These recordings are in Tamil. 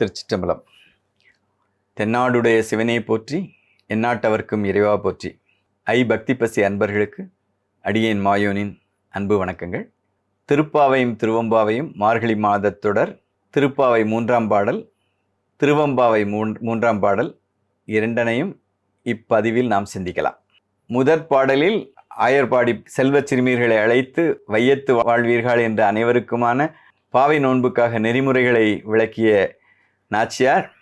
திருச்சிற்றம்பலம். தென்னாடுடைய சிவனை போற்றி எந்நாட்டவர்க்கும் இறைவா போற்றி. ஐ பக்தி பசி அன்பர்களுக்கு அடியேன் மாயோனின் அன்பு வணக்கங்கள். திருப்பாவையும் திருவம்பாவையும் மார்கழி மாதத் தொடர் திருப்பாவை மூன்றாம் பாடல் திருவம்பாவை மூன் மூன்றாம் பாடல் இரண்டனையும் இப்பதிவில் நாம் சிந்திக்கலாம். முதற் பாடலில் ஆயர்பாடி செல்வச் சிறுமியர்களை அழைத்து வையத்து வாழ்வீர்கள் என்ற அனைவருக்குமான பாவை நோன்புக்காக நெறிமுறைகளை விளக்கிய நாச்சியார்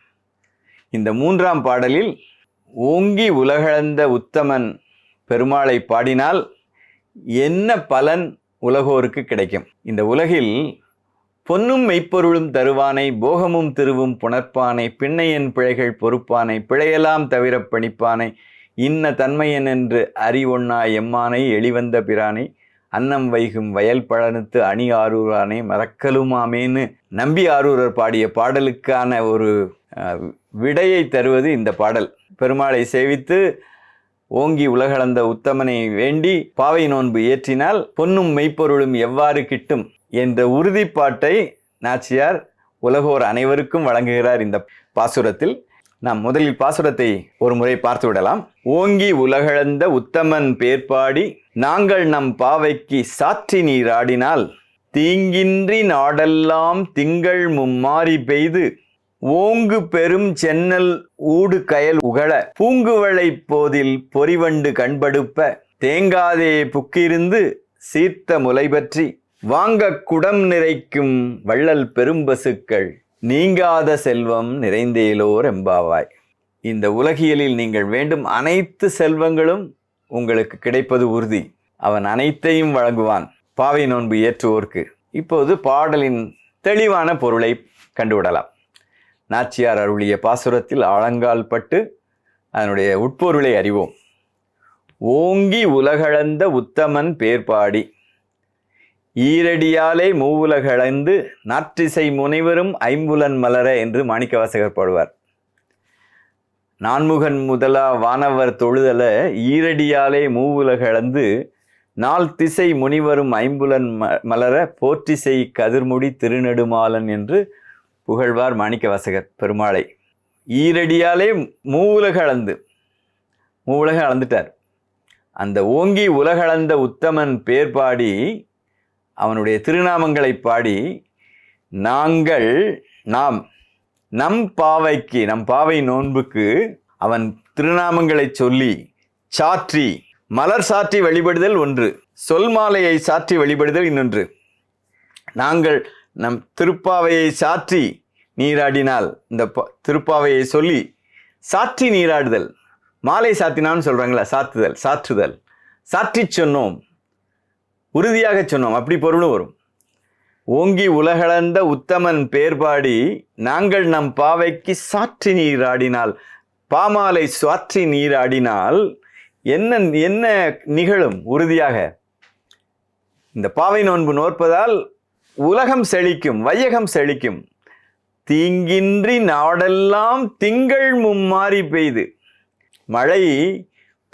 இந்த மூன்றாம் பாடலில் ஓங்கி உலகளந்த உத்தமன் பெருமாளை பாடினால் என்ன பலன் உலகோருக்கு கிடைக்கும்? இந்த உலகில் பொன்னும் மெய்ப்பொருளும் தருவானை போகமும் திருவும் புணர்ப்பானை பின்னையன் பிழைகள் பொறுப்பானை பிழையெல்லாம் தவிர பணிப்பானை இன்ன தன்மையன் என்று அறிவொண்ணா எம்மானை எளிவந்த பிரானை அன்னம் வைகும் வயல் பழனுத்து அணி ஆரூரானே மறக்கலுமாமேன்னு நம்பி ஆரூரர் பாடிய பாடலுக்கான ஒரு விடையை தருவது இந்த பாடல். பெருமாளை சேவித்து ஓங்கி உலகளந்த உத்தமனை வேண்டி பாவை நோன்பு ஏற்றினால் பொன்னும் மெய்ப்பொருளும் எவ்வாறு கிட்டும் என்ற உறுதிப்பாட்டை நாச்சியார் உலகோர் அனைவருக்கும் வழங்குகிறார் இந்த பாசுரத்தில். நாம் முதலில் பாசுரத்தை ஒரு முறை பார்த்து விடலாம். ஓங்கி உலகளந்த உத்தமன் பேர்பாடி நாங்கள் நம் பாவைக்கு சாற்றி நீராடினால் தீங்கின்றி நாடெல்லாம் திங்கள் மும்மாறி பெய்து ஓங்கு பெரும் சென்னல் ஊடு கயல் உகழ பூங்குவளை போதில் பொறிவண்டு கண்படுப்ப தேங்காதே புக்கிருந்து சீர்த்த முலை பற்றி வாங்க குடம் நிறைக்கும் வள்ளல் பெரும்பசுக்கள் நீங்காத செல்வம் நிறைந்தேலோர் எம்பாவாய். இந்த உலகியலில் நீங்கள் வேண்டும் அனைத்து செல்வங்களும் உங்களுக்கு கிடைப்பது உறுதி. அவன் அனைத்தையும் வழங்குவான். பாவை நோன்பு ஏற்றுவோர்க்கு. இப்போது பாடலின் தெளிவான பொருளை கண்டுவிடலாம். நாச்சியார் அருளிய பாசுரத்தில் ஆழங்கால் பட்டு அதனுடைய உட்பொருளை அறிவோம். ஓங்கி உலகளந்த உத்தமன் பேர்பாடி. ஈரடியாலே மூவுலகளந்து நாற்றிசை முனைவரும் ஐம்புலன் மலர என்று மாணிக்கவாசகர் பாடுவார். நான்முகன் முதலா வானவர் தொழுதல ஈரடியாலே மூவுலகளந்து நாள் திசை முனிவரும் ஐம்புலன் ம- மலர போற்றிசை கதிர்முடி திருநெடுமாலன் என்று புகழ்வார் மாணிக்கவாசகர் பெருமாளை. ஈரடியாலே மூவுலக அளந்து மூவுலக அளந்துட்டார் அந்த ஓங்கி உலகளந்த உத்தமன் பேர் பாடி அவனுடைய திருநாமங்களை பாடி நாங்கள் நாம் நம் பாவைக்கு நம் பாவை நோன்புக்கு அவன் திருநாமங்களை சொல்லி சாற்றி மலர் சாற்றி வழிபடுதல் ஒன்று சொல் மாலையை சாற்றி வழிபடுதல் இன்னொன்று. நாங்கள் நம் திருப்பாவையை சாற்றி நீராடினால் இந்த ப- திருப்பாவையை சொல்லி சாற்றி நீராடுதல். மாலை சாத்தினான்னு சொல்கிறாங்களா சாத்துதல் சாற்றுதல். சாற்றி சொன்னோம் உறுதியாக சொன்னோம் அப்படி பொருளும் வரும். ஓங்கி உலகளந்த உத்தமன் பேர்பாடி நாங்கள் நம் பாவைக்கு சாற்றி நீராடினால் பாமாலை சாற்றி நீராடினால் என்ன என்ன நிகழும் உறுதியாக? இந்த பாவை நோன்பு நோற்பதால் உலகம் செழிக்கும் வையகம் செழிக்கும். தீங்கின்றி நாடெல்லாம் திங்கள் மும்மாறி பெய்து. மழை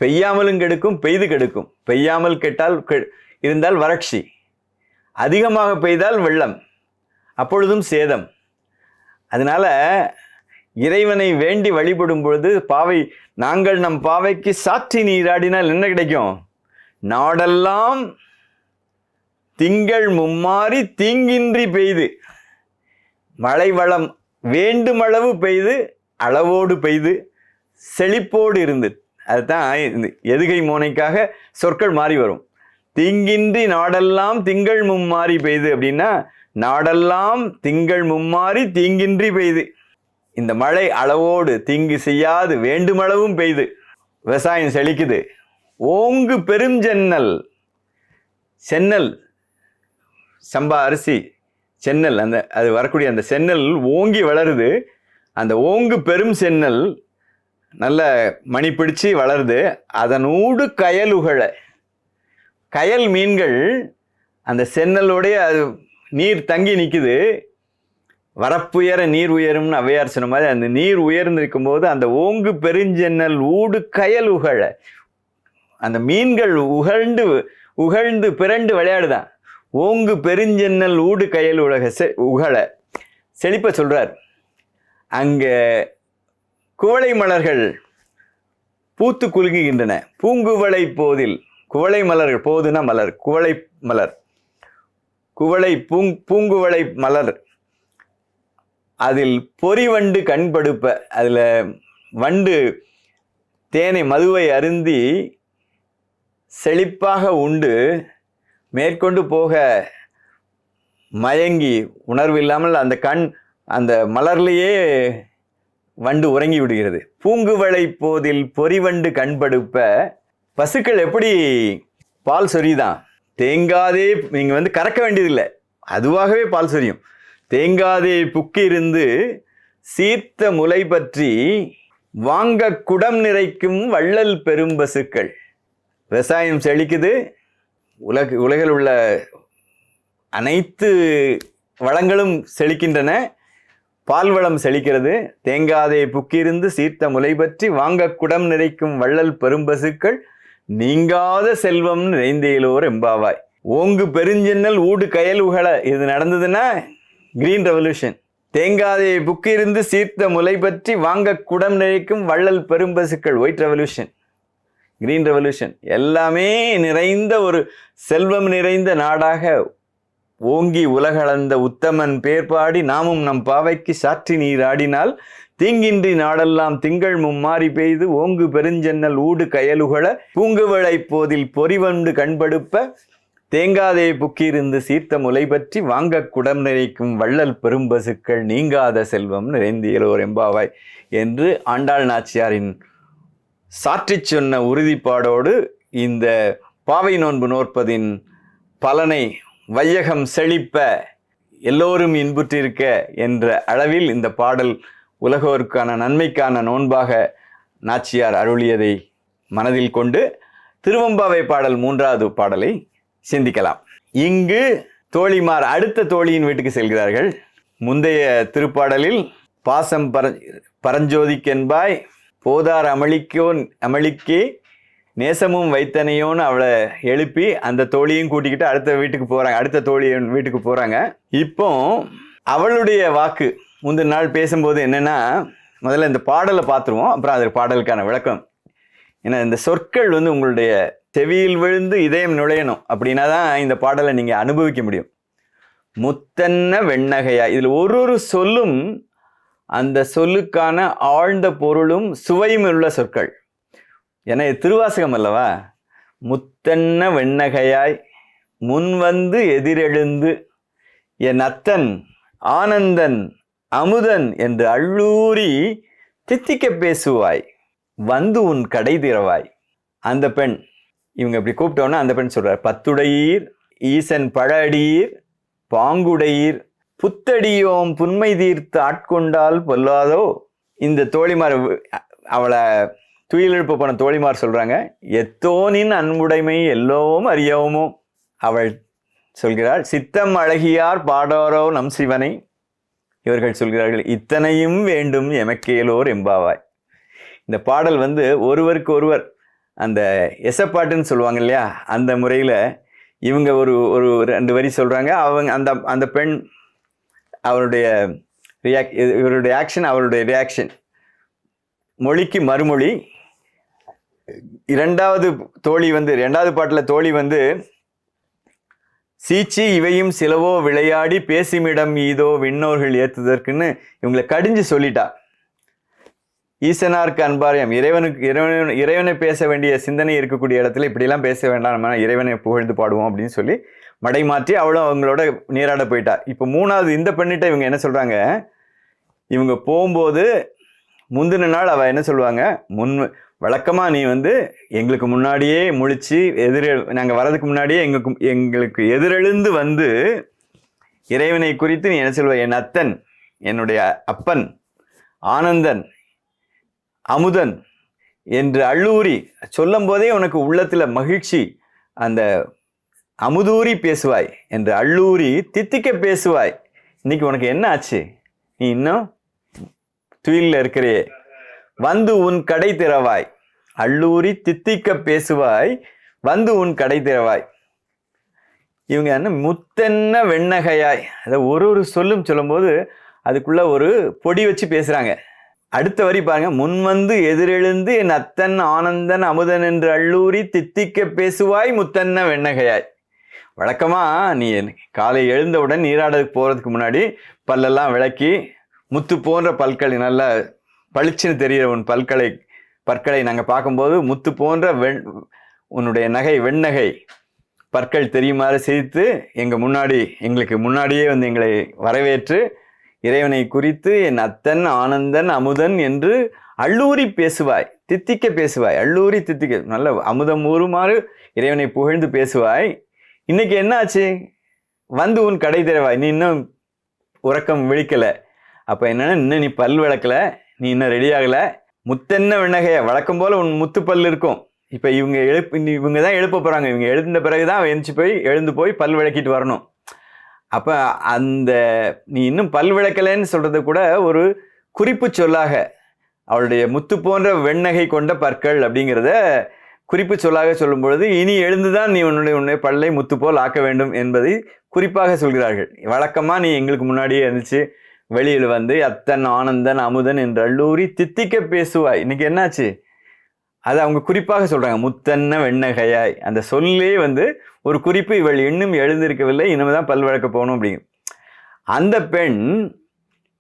பெய்யாமலும் கெடுக்கும் பெய்து கெடுக்கும். பெய்யாமல் கெட்டால் இருந்தால் வறட்சி. அதிகமாக பெய்தால் வெள்ளம் அப்பொழுதும் சேதம். அதனால இறைவனை வேண்டி வழிபடும் பொழுது பாவை நாங்கள் நம் பாவைக்கு சாற்றி நீராடினால் என்ன கிடைக்கும்? நாடெல்லாம் திங்கள் மும்மாறி தீங்கின்றி பெய்து மழை வளம் வேண்டுமளவு பெய்து அளவோடு பெய்து செழிப்போடு இருந்து. அதுதான் இந்த எதுகை மோனைக்காக சொற்கள் மாறி வரும். தீங்கின்றி நாடெல்லாம் திங்கள் மும்மாறி பெய்து அப்படின்னா நாடெல்லாம் திங்கள் மும்மாறி தீங்கின்றி பெய்து. இந்த மழை அளவோடு தீங்கு செய்யாது வேண்டுமளவும் பெய்து. விவசாயம் செழிக்குது. ஓங்கு பெருஞ்சென்னல். சென்னல். சம்பா அரிசி. சென்னல் அந்த அது வரக்கூடிய அந்த சென்னல் ஓங்கி வளருது. அந்த ஓங்கு பெரும் சென்னல் நல்ல மணி பிடிச்சி வளருது. அதனூடு கயலுகழ கயல் மீன்கள் அந்த சென்னலோடைய அது நீர் தங்கி நிற்குது வரப்புயர நீர் உயரும்னு அவையார் சொன்ன மாதிரி அந்த நீர் உயர்ந்திருக்கும் போது அந்த ஓங்கு பெருஞ்சென்னல் ஊடு கயல் உகழ. அந்த மீன்கள் உகழ்ந்து உகழ்ந்து பிறண்டு விளையாடுதான் ஓங்கு பெருஞ்சென்னல் ஊடு கயல் உலக செ உகழ. செழிப்ப சொல்கிறார் அங்கே குவளை மலர்கள் பூத்து குலுங்குகின்றன. பூங்குவளை போதில் குவளை மலர்கள் போதுனா மலர் குவளை மலர். குவளை பூங் பூங்குவளை மலர். அதில் பொறி வண்டு கண்படுப்ப அதில் வண்டு தேனை மதுவை அருந்தி செழிப்பாக உண்டு மேற்கொண்டு போக மயங்கி உணர்வு இல்லாமல் அந்த கண் அந்த மலர்லேயே வண்டு உறங்கி விடுகிறது. பூங்குவளை போதில் பொறிவண்டு கண்படுப்ப பசுக்கள் எப்படி பால் சொரியுதான்? தேங்காதே நீங்கள் வந்து கறக்க வேண்டியதில்லை. அதுவாகவே பால் சொரியும். தேங்காதே புக்கிருந்து சீர்த்த முலை பற்றி வாங்க குடம் நிறைக்கும் வள்ளல் பெரும் பசுக்கள். விவசாயம் செழிக்குது. உலக உலகில் உள்ள அனைத்து வளங்களும் செழிக்கின்றன. பால் வளம் செழிக்கிறது. தேங்காதே புக்கிருந்து சீர்த்த முலை பற்றி வாங்க குடம் நிறைக்கும் வள்ளல் பெரும்பசுக்கள் நீங்காத செல்வம் நிறைந்தேலோர் எம்பாவாய் ஓங்கு பெருஞ்சென்னல் ஊடு கயல் உகல இது நடந்ததுன்னா கிரீன் ரெவல்யூஷன் தேங்காதையை புக்கிருந்து சீர்த்த முலை பற்றி வாங்க குடம் நிழைக்கும் வள்ளல் பெரும்பசுக்கள் ஒயிட் ரெவல்யூஷன் கிரீன் ரெவல்யூஷன் எல்லாமே நிறைந்த ஒரு செல்வம் நிறைந்த நாடாக ஓங்கி உலகளந்த உத்தமன் பேர் பாடி நாமும் நம் பாவைக்கு சாற்றி நீர் ஆடினால் தீங்கின்றி நாடெல்லாம் திங்கள் மும்மாறி பெய்து ஓங்கு பெருஞ்சென்னல் ஊடு கயலுகள பூங்குவளை போதில் பொறிவண்டு கண்படுப்ப தேங்காதே புக்கியிருந்து சீர்த்த முலை பற்றி வாங்க குடம் நிறைக்கும் வள்ளல் பெரும்பசுக்கள் நீங்காத செல்வம் நிறைந்தியலோர் எம்பாவாய் என்று ஆண்டாள் நாச்சியாரின் சாற்றி சொன்ன உறுதிப்பாடோடு இந்த பாவை நோன்பு நோற்பதின் பலனை வையகம் செழிப்ப எல்லோரும் இன்புற்றிருக்க என்ற அளவில் இந்த பாடல் உலகோருக்கான நன்மைக்கான நோன்பாக நாச்சியார் அருளியதை மனதில் கொண்டு திருவம்பாவை பாடல் மூன்றாவது பாடலை சிந்திக்கலாம். இங்கு தோழிமார் அடுத்த தோழியின் வீட்டுக்கு செல்கிறார்கள். முந்தைய திருப்பாடலில் பாசம் பர பரஞ்சோதிக்கென்பாய் போதார் அமளிக்கோ அமளிக்கே நேசமும் வைத்தனையோன்னு அவளை எழுப்பி அந்த தோழியும் கூட்டிக்கிட்டு அடுத்த வீட்டுக்கு போகிறாங்க அடுத்த தோழியின் வீட்டுக்கு போகிறாங்க இப்போ அவளுடைய வாக்கு முந்தின நாள் பேசும்போது என்னென்னா முதல்ல இந்த பாடலை பார்த்துருவோம் அப்புறம் அது பாடலுக்கான விளக்கம். ஏன்னா இந்த சொற்கள் வந்து உங்களுடைய செவியில் விழுந்து இதயம் நுழையணும். அப்படின்னா தான் இந்த பாடலை நீங்கள் அனுபவிக்க முடியும். முத்தன்ன வெண்ணகையா. இதில் ஒரு ஒரு சொல்லும் அந்த சொல்லுக்கான ஆழ்ந்த பொருளும் சுவையும் உள்ள சொற்கள். ஏன்னா இது திருவாசகம் அல்லவா? முத்தன்ன வெண்ணகையாய் முன் வந்து எதிரெழுந்து என் அத்தன் ஆனந்தன் அமுதன் என்று அள்ளூரி தித்திக்க பேசுவாய் வந்து உன் கடை திறவாய். அந்த பெண் இவங்க இப்படி கூப்பிட்டோன்னா அந்த பெண் சொல்றார் பத்துடையீர் ஈசன் பழடியீர் பாங்குடையீர் புத்தடியோம் புன்மை தீர்த்து ஆட்கொண்டால் பொல்லாதோ? இந்த தோழிமார் அவளை துயிலெழுப்ப போன தோழிமார் சொல்றாங்க எத்தோனின் அன்புடைமை எல்லோவும் அறியவுமோ? அவள் சொல்கிறாள் சித்தம் அழகியார் பாடாரோ நம் சிவனை இவர்கள் சொல்கிறார்கள் இத்தனையும் வேண்டும் எமக்கேலோர் எம்பாவாய். இந்த பாடல் வந்து ஒருவருக்கு ஒருவர் அந்த எசப்பாட்டுன்னு சொல்லுவாங்க இல்லையா அந்த முறையில் இவங்க ஒரு ஒரு ரெண்டு வரி சொல்கிறாங்க அவங்க அந்த அந்த பெண் அவருடைய ரியாக் இவருடைய ஆக்ஷன் அவருடைய ரியாக்ஷன் மொழிக்கு மறுமொழி. இரண்டாவது தோழி வந்து இரண்டாவது பாட்டில் தோழி வந்து சீச்சி இவையும் சிலவோ விளையாடி பேசிமிடம் ஈதோ விண்ணோர்கள் ஏத்துதற்குன்னு இவங்களை கடிஞ்சு சொல்லிட்டா. ஈசனாருக்கு அன்பாரியம். இறைவனுக்கு இறைவன் இறைவனை பேச வேண்டிய சிந்தனை இருக்கக்கூடிய இடத்துல இப்படிலாம் பேச வேண்டாம். நம்ம இறைவனை புகழ்ந்து பாடுவோம் அப்படின்னு சொல்லி மடை மாற்றி அவளும் அவங்களோட நீராட போயிட்டா. இப்போ மூணாவது இந்த பெண்ணிட்ட இவங்க என்ன சொல்கிறாங்க இவங்க போகும்போது முந்தின நாள் அவள் என்ன சொல்லுவாங்க? முன் வழக்கமாக நீ வந்து எங்களுக்கு முன்னாடியே முழிச்சு எதிர நாங்கள் வரதுக்கு முன்னாடியே எங்களுக்கு எங்களுக்கு எதிரெழுந்து வந்து இறைவனை குறித்து நீ என்ன சொல்வ என் அத்தன் என்னுடைய அப்பன் ஆனந்தன் அமுதன் என்று அள்ளூரி சொல்லும் போதே உனக்கு உள்ளத்தில் மகிழ்ச்சி அந்த அமுதூரி பேசுவாய் என்று அள்ளூரி தித்திக்க பேசுவாய். இன்னைக்கு உனக்கு என்ன ஆச்சு? நீ இன்னும் துயிலில் இருக்கிறே. வந்து உன் கடை திறவாய். அள்ளூரி தித்திக்க பேசுவாய். வந்து உன் கடை திறவாய். இவங்க என்ன முத்தென்ன வெண்ணகையாய். அதை ஒரு ஒரு சொல்லும் சொல்லும்போது அதுக்குள்ள ஒரு பொடி வச்சு பேசுகிறாங்க அடுத்த வரி பாருங்க. முன்வந்து எதிரெழுந்து என் அத்தன் ஆனந்தன் அமுதன் என்று அள்ளூரி தித்திக்க பேசுவாய் முத்தன்ன வெண்ணகையாய். வழக்கமாக நீ காலை எழுந்தவுடன் நீராடலுக்கு போகிறதுக்கு முன்னாடி பல்லெல்லாம் விளக்கி முத்து போன்ற பல்களை நல்லா பளிச்சுன்னு தெரிகிற உன் பல்களை பற்களை நாங்கள் பார்க்கும்போது முத்து போன்ற வெண் உன்னுடைய நகை வெண்ணகை பற்கள் தெரியுமாறு சிரித்து எங்கள் முன்னாடி எங்களுக்கு முன்னாடியே வந்து எங்களை வரவேற்று இறைவனை குறித்து என் அத்தன் ஆனந்தன் அமுதன் என்று அள்ளூரி பேசுவாய் தித்திக்க பேசுவாய் அள்ளூரி தித்திக்க நல்ல அமுதம் ஊறுமாறு இறைவனை புகழ்ந்து பேசுவாய். இன்னைக்கு என்னாச்சு? வந்து உன் கடை திறவாய் நீ இன்னும் உறக்கம் விழிக்கலை. அப்போ என்னென்னா இன்னும் நீ பல் விளக்கல நீ இன்னும் ரெடி ஆகலை. முத்தென்ன விண்ணகைய வழக்கம் போல் உன் முத்து பல் இருக்கும். இப்போ இவங்க எழுப்பு இவங்க தான் எழுப்ப போகிறாங்க இவங்க எழுந்த பிறகு தான் எழுந்துச்சு போய் எழுந்து போய் பல் விளக்கிட்டு வரணும். அப்போ அந்த நீ இன்னும் பல் விளக்கலைன்னு சொல்கிறது கூட ஒரு குறிப்பு சொல்லாக. அவளுடைய முத்து போன்ற வெண்ணகை கொண்ட பற்கள் அப்படிங்கிறத குறிப்பு சொல்லாக சொல்லும் பொழுது இனி எழுந்துதான் நீ உன்னுடைய உன்னுடைய பல்லை முத்து போல் ஆக்க வேண்டும் என்பதை குறிப்பாக சொல்கிறார்கள். வழக்கமாக நீ எங்களுக்கு முன்னாடியே இருந்துச்சு வெளியில் வந்து அத்தன் ஆனந்தன் அமுதன் என்று அள்ளூரி தித்திக்க பேசுவாய். இன்னைக்கு என்னாச்சு? அது அவங்க குறிப்பாக சொல்கிறாங்க முத்தன்ன வெண்ணகையாய். அந்த சொல்லே வந்து ஒரு குறிப்பு இவள் இன்னும் எழுந்திருக்கவில்லை இனிமே தான் பல்வழக்க போகணும் அப்படிங்க. அந்த பெண்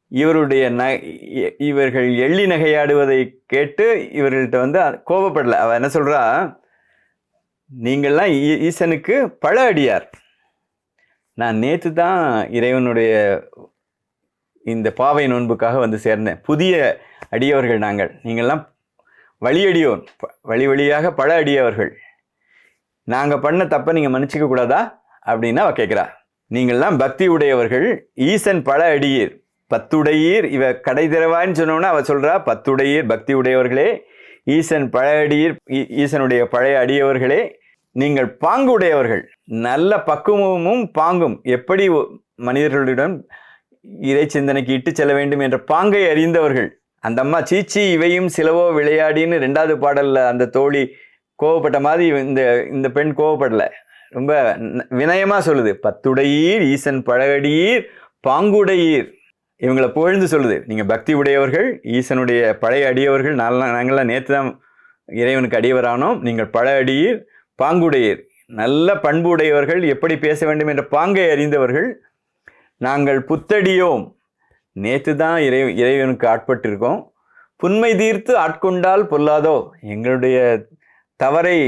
இவருடைய ந இ- இவர்கள் எள்ளி நகையாடுவதை கேட்டு இவர்கள்ட்ட வந்து கோபப்படலை. அவள் என்ன சொல்கிறா நீங்கள்லாம் ஈ- ஈசனுக்கு பழ அடியார். நான் நேற்று தான் இறைவனுடைய இந்த பாவை நோன்புக்காக வந்து சேர்ந்தேன் புதிய அடியவர்கள் நாங்கள். நீங்கள்லாம் வழியடியோர் ப- வழி வழியாக பல அடியவர்கள். நாங்கள் பண்ண தப்பை நீங்கள் மன்னிச்சிக்க கூடாதா? அப்படின்னு அவ கேட்குறா. நீங்கள்லாம் பக்தி உடையவர்கள் ஈசன் பல அடியீர். பத்துடையீர் இவ கடை திறவான்னு சொன்னோன்னா அவ சொல்றா பத்துடையீர் பக்தி உடையவர்களே ஈசன் பல அடியீர் ஈ- ஈசனுடைய பழைய அடியவர்களே நீங்கள் பாங்கு உடையவர்கள். நல்ல பக்குவமும் பாங்கும். எப்படி மனிதர்களிடம் மனிதர்களுடன் இறை சிந்தனைக்கு இட்டு செல்ல வேண்டும் என்ற பாங்கை அறிந்தவர்கள். அந்த அம்மா சீச்சி இவையும் சிலவோ விளையாடின்னு ரெண்டாவது பாடலில் அந்த தோழி கோவப்பட்ட மாதிரி இந்த இந்த பெண் கோவப்படலை. ரொம்ப வினயமாக சொல்லுது. பத்துடையீர் ஈசன் பழகடியீர் பாங்குடையீர். இவங்களை புகழ்ந்து சொல்லுது. நீங்கள் பக்தி உடையவர்கள் ஈசனுடைய பழைய அடியவர்கள் நான்லாம் நாங்கள்லாம் நேற்று தான் இறைவனுக்கு அடியவரானோம். நீங்கள் பழ அடியீர் பாங்குடையீர். நல்ல பண்பு உடையவர்கள் எப்படி பேச வேண்டும் என்ற பாங்கை அறிந்தவர்கள் நாங்கள் புத்தடியோம். நேற்று தான் இறை இறைவனுக்கு ஆட்பட்டிருக்கோம். புன்மை தீர்த்து ஆட்கொண்டால் பொல்லாதோ? எங்களுடைய தவறை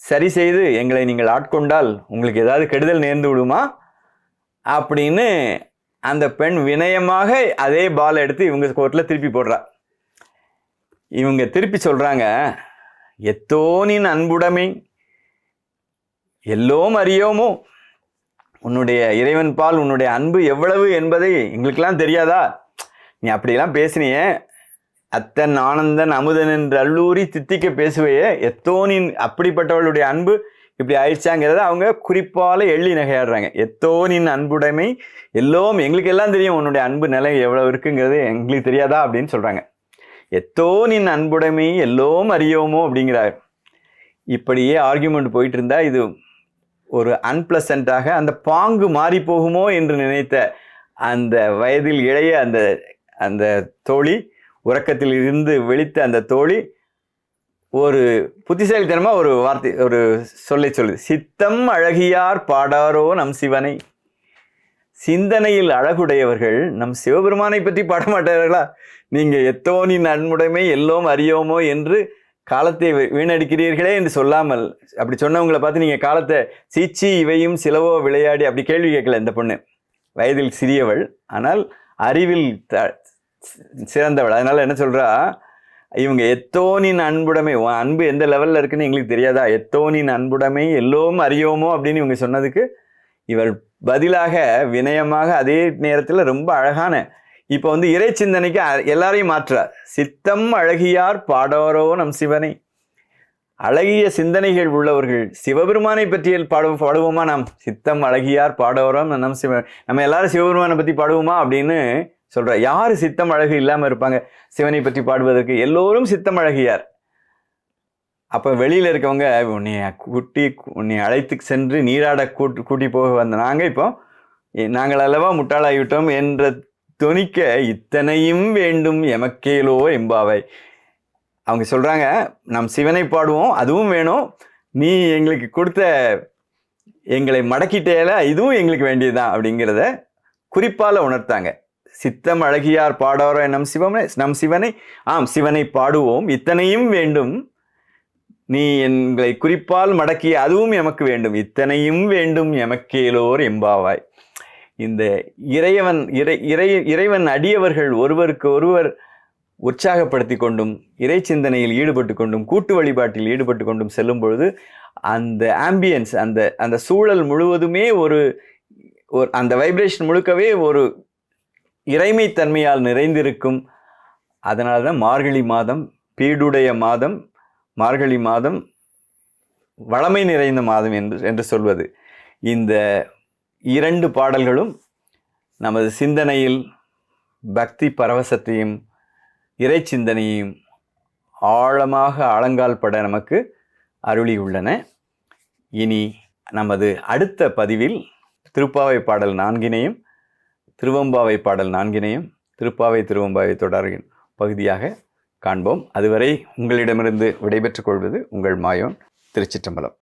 சரி செய்து எங்களை நீங்கள் ஆட்கொண்டால் உங்களுக்கு ஏதாவது கெடுதல் நேர்ந்து விடுமா? அப்படின்னு அந்த பெண் வினயமாக அதே பால் எடுத்து இவங்க கோர்ட்டில் திருப்பி போடுறா. இவங்க திருப்பி சொல்கிறாங்க எத்தோனின் அன்புடைமை எல்லோம் அறியோமோ? உன்னுடைய இறைவன் பால் உன்னுடைய அன்பு எவ்வளவு என்பதை எங்களுக்கெல்லாம் தெரியாதா? நீ அப்படியெல்லாம் பேசினியே. அத்தன் ஆனந்தன் அமுதன் என்று அல்லூரி தித்திக்க பேசுவையே. எத்தோனின் அப்படிப்பட்டவளுடைய அன்பு இப்படி ஆயிடுச்சாங்கிறத அவங்க குறிப்பால் எள்ளி நகையாடுறாங்க. எத்தோனின் அன்புடைமை எல்லோரும் எங்களுக்கு எல்லாம் தெரியும் உன்னுடைய அன்பு நிலை எவ்வளவு இருக்குங்கிறது எங்களுக்கு தெரியாதா அப்படின்னு சொல்றாங்க. எத்தோனின் அன்புடைமை எல்லோரும் அறியோமோ அப்படிங்கிறார். இப்படியே ஆர்கியூமெண்ட் போயிட்டு இருந்தால் இது ஒரு அன்பிளசண்டாக அந்த பாங்கு மாறி போகுமோ என்று நினைத்த அந்த வயதில் இளைய அந்த அந்த தோழி உறக்கத்தில் இருந்து விழித்த அந்த தோழி ஒரு புத்திசாலித்தனமாக ஒரு வார்த்தை ஒரு சொல்லை சொல்லுது. சித்தம் அழகியார் பாடாரோ நம் சிவனை. சிந்தனையில் அழகுடையவர்கள் நம் சிவபெருமானை பற்றி பாட மாட்டார்களா நீங்க எத்தோனின் அன்புடைமை எல்லோம் அறியோமோ என்று காலத்தை வீணடிக்கிறீர்களே என்று சொல்லாமல் அப்படி சொன்னவங்களை பார்த்து நீங்கள் காலத்தை சீச்சி இவையும் சிலவோ விளையாடி அப்படி கேள்வி கேட்கல இந்த பொண்ணு. வயதில் சிறியவள் ஆனால் அறிவில் த- சிறந்தவள். அதனால் என்ன சொல்கிறா இவங்க எத்தோனின் அன்புடைமை உன் அன்பு எந்த லெவலில் இருக்குன்னு எங்களுக்கு தெரியாதா? எத்தோனின் அன்புடைமை எல்லோரும் அறியோமோ அப்படின்னு இவங்க சொன்னதுக்கு இவள் பதிலாக வினயமாக அதே நேரத்தில் ரொம்ப அழகான இப்போ வந்து இறை சிந்தனைக்கு அ- எல்லாரையும் மாற்றுறார். சித்தம் அழகியார் பாடோரோ நம் சிவனை. அழகிய சிந்தனைகள் உள்ளவர்கள் சிவபெருமானை பற்றி பாடுவோம் பாடுவோமா நாம்? சித்தம் அழகியார் பாடவரோம் நம் சிவ நம்ம எல்லாரும் சிவபெருமானை பற்றி பாடுவோமா அப்படின்னு சொல்கிற யார் சித்தம் அழகு இல்லாமல் இருப்பாங்க? சிவனை பற்றி பாடுவதற்கு எல்லோரும் சித்தம் அழகியார். அப்போ வெளியில் இருக்கவங்க உன்னை கூட்டி உன்னை அழைத்து சென்று நீராட கூட்டி கூட்டி போக வந்த நாங்கள் இப்போ நாங்கள் அல்லவா முட்டாளாகிவிட்டோம் என்ற துணிக்க இத்தனையும் வேண்டும் எமக்கேலோ எம்பாவை அவங்க சொல்கிறாங்க நம் சிவனை பாடுவோம் அதுவும் வேணும். நீ எங்களுக்கு கொடுத்த எங்களை மடக்கிட்டேல இதுவும் எங்களுக்கு வேண்டியதுதான் அப்படிங்கிறத குறிப்பால் உணர்த்தாங்க. சித்தம் அழகியார் பாடாரோ நம் சிவனை நம் சிவனை ஆம் சிவனை பாடுவோம். இத்தனையும் வேண்டும். நீ எங்களை குறிப்பால் மடக்கிய அதுவும் எமக்கு வேண்டும். இத்தனையும் வேண்டும் எமக்கேலோர் எம்பாவாய் இந்த இறைவன் இறை இறை இறைவன் அடியவர்கள் ஒருவருக்கு ஒருவர் உற்சாகப்படுத்தி கொண்டும் இறை சிந்தனையில் ஈடுபட்டு கொண்டும் கூட்டு வழிபாட்டில் ஈடுபட்டு கொண்டும் செல்லும் பொழுது அந்த ஆம்பியன்ஸ் அந்த அந்த சூழல் முழுவதுமே ஒரு ஒரு அந்த வைப்ரேஷன் முழுக்கவே ஒரு இறைமைத்தன்மையால் நிறைந்திருக்கும். அதனால தான் மார்கழி மாதம் பீடுடைய மாதம் மார்கழி மாதம் வளமை நிறைந்த மாதம் என்று என்று சொல்வது. இந்த இரண்டு பாடல்களும் நமது சிந்தனையில் பக்தி பரவசத்தையும் இறை சிந்தனையும் ஆழமாக ஆழங்கால் பட நமக்கு அருளியுள்ளன. இனி நமது அடுத்த பதிவில் திருப்பாவை பாடல் நான்கினையும் திருவம்பாவை பாடல் நான்கினையும் திருப்பாவை திருவம்பாவை தொடரின் பகுதியாக காண்போம். அதுவரை உங்களிடமிருந்து விடைபெற்றுக் கொள்வது உங்கள் மாயோன் திருச்சிற்றம்பலம்.